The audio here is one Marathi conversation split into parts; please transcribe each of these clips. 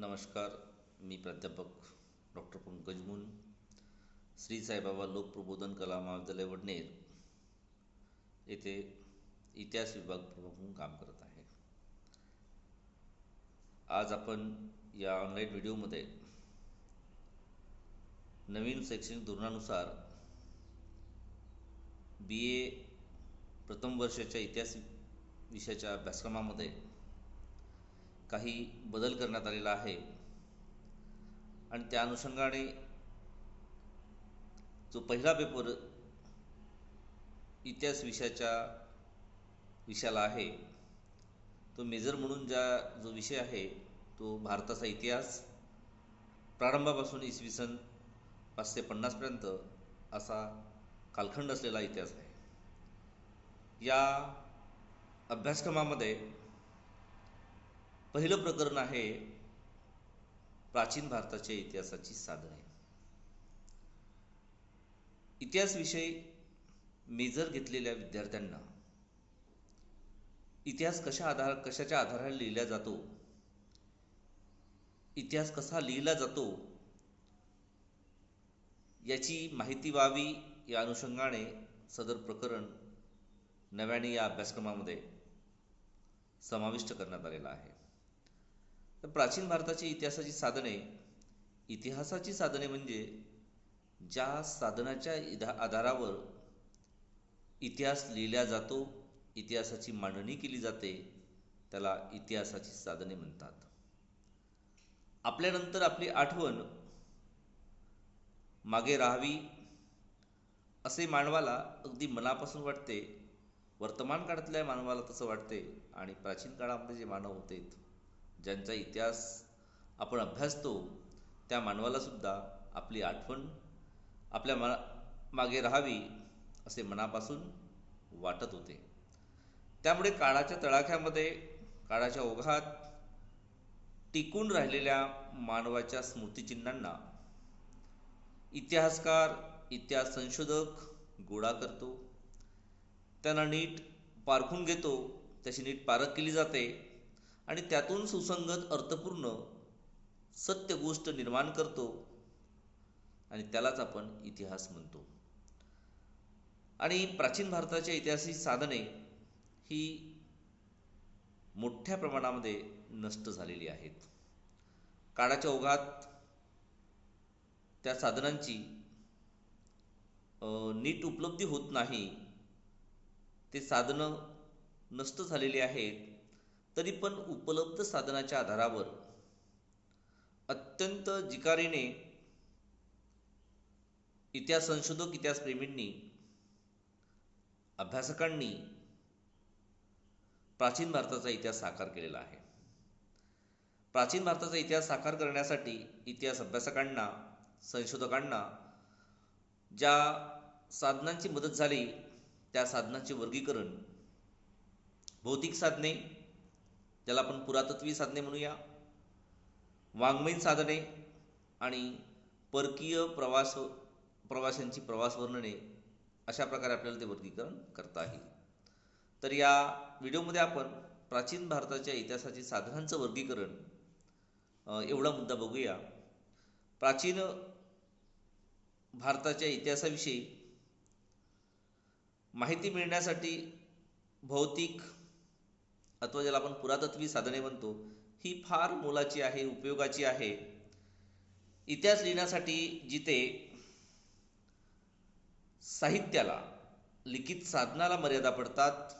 नमस्कार मी प्राध्यापक डॉक्टर पंकज मुन श्री साईबाबा लोकप्रबोधन कला महाविद्यालय वडनेर येथे इतिहास विभाग प्रमुख म्हणून काम करत आहे. आज आपण या ऑनलाईन व्हिडिओमध्ये नवीन शैक्षणिक धोरणानुसार बी ए प्रथम वर्षाच्या इतिहास विषयाच्या अभ्यासक्रमामध्ये काही बदल करण्यात आलेला आहे. आणि त्या अनुषंगाने जो पहिला पेपर इतिहास विषयाच्या विषयाला आहे तो मेजर म्हणून ज्या जो विषय आहे तो भारताचा इतिहास प्रारंभापासून इसवी सन पाचशे पन्नासपर्यंत असा कालखंड असलेला इतिहास आहे. या अभ्यासक्रमामध्ये पहिलं प्रकरण आहे प्राचीन भारताच्या इतिहासाची साधने. इतिहासविषयी मेजर घेतलेल्या विद्यार्थ्यांना इतिहास कशा आधार कशाच्या आधाराने लिहिला जातो इतिहास कसा लिहिला जातो याची माहिती व्हावी या अनुषंगाने सदर प्रकरण नव्याने या अभ्यासक्रमामध्ये समाविष्ट करण्यात आलेला आहे. तर प्राचीन भारताची इतिहासाची साधने इतिहासाची साधने म्हणजे ज्या साधनाच्या इधा आधारावर इतिहास लिहिला जातो इतिहासाची मांडणी केली जाते त्याला इतिहासाची साधने म्हणतात. आपल्यानंतर आपली आठवण मागे राहावी असे मानवाला अगदी मनापासून वाटते. वर्तमान काळातल्या मानवाला तसं वाटते आणि प्राचीन काळामध्ये जे मानव होते ज्यांचा इतिहास आपण अभ्यासतो त्या मानवालासुद्धा आपली आठवण आपल्या मना मागे राहावी असे मनापासून वाटत होते. त्यामुळे काळाच्या तडाख्यामध्ये काळाच्या ओघात टिकून राहिलेल्या मानवाच्या स्मृतिचिन्हांना इतिहासकार इतिहास संशोधक गोळा करतो. त्यांना नीट पारखून घेतो. त्याची नीट पारख केली जाते. आणि त्यातून सुसंगत अर्थपूर्ण सत्य गोष्ट निर्माण करतो. आणि त्यालाच आपण इतिहास म्हणतो. आणि प्राचीन भारताच्या ऐतिहासिक साधने ही मोठ्या प्रमाणामध्ये नष्ट झालेली आहेत. काळाच्या ओघात त्या साधनांची नीट उपलब्धी होत नाही ते साधनं नष्ट झालेली आहेत. तरी पण उपलब्ध साधनाच्या आधारावर अत्यंत जिकारीने इतिहास संशोधक इतिहासप्रेमींनी अभ्यासकांनी प्राचीन भारताचा इतिहास साकार केलेला आहे. प्राचीन भारताचा इतिहास साकार करण्यासाठी इतिहास अभ्यासकांना संशोधकांना ज्या साधनांची मदत झाली त्या साधनांचे वर्गीकरण भौतिक साधने ज्याला आपण पुरातत्वीय साधने म्हणूया वाङ्मयीन साधने आणि परकीय प्रवास प्रवाशांची प्रवास वर्णने अशा प्रकारे आपल्याला ते वर्गीकरण करता येईल. तर या व्हिडिओमध्ये आपण प्राचीन भारताच्या इतिहासाची साधनांचं वर्गीकरण एवढा मुद्दा बघूया. प्राचीन भारताच्या इतिहासाविषयी माहिती मिळण्यासाठी भौतिक अथवा ज्याला आपण पुरातत्वी साधने म्हणतो ही फार मोलाची आहे उपयोगाची आहे. इतिहास लिहिण्यासाठी जिथे साहित्याला लिखित साधनाला मर्यादा पडतात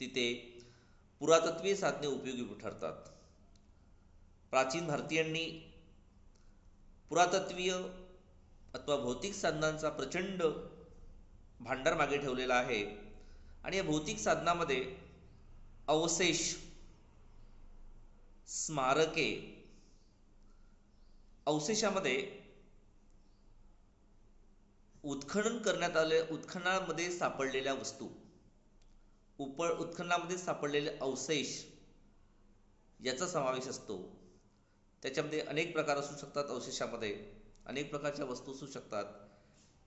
तिथे पुरातत्वीय साधने उपयोगी ठरतात. प्राचीन भारतीयांनी पुरातत्वीय अथवा भौतिक साधनांचा प्रचंड भांडार मागे ठेवलेला आहे. आणि या भौतिक साधनामध्ये अवशेष स्मारके अवशेषामध्ये उत्खनन करण्यात आले उत्खननामध्ये सापडलेल्या वस्तू उप उत्खननामध्ये सापडलेले अवशेष याचा समावेश असतो. त्याच्यामध्ये अनेक प्रकार असू शकतात अवशेषामध्ये अनेक प्रकारच्या वस्तू असू शकतात.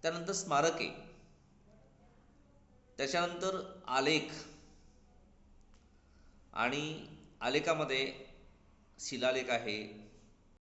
त्यानंतर स्मारके त्याच्यानंतर आलेख आणि आलेखामध्ये शिलालेख आहे.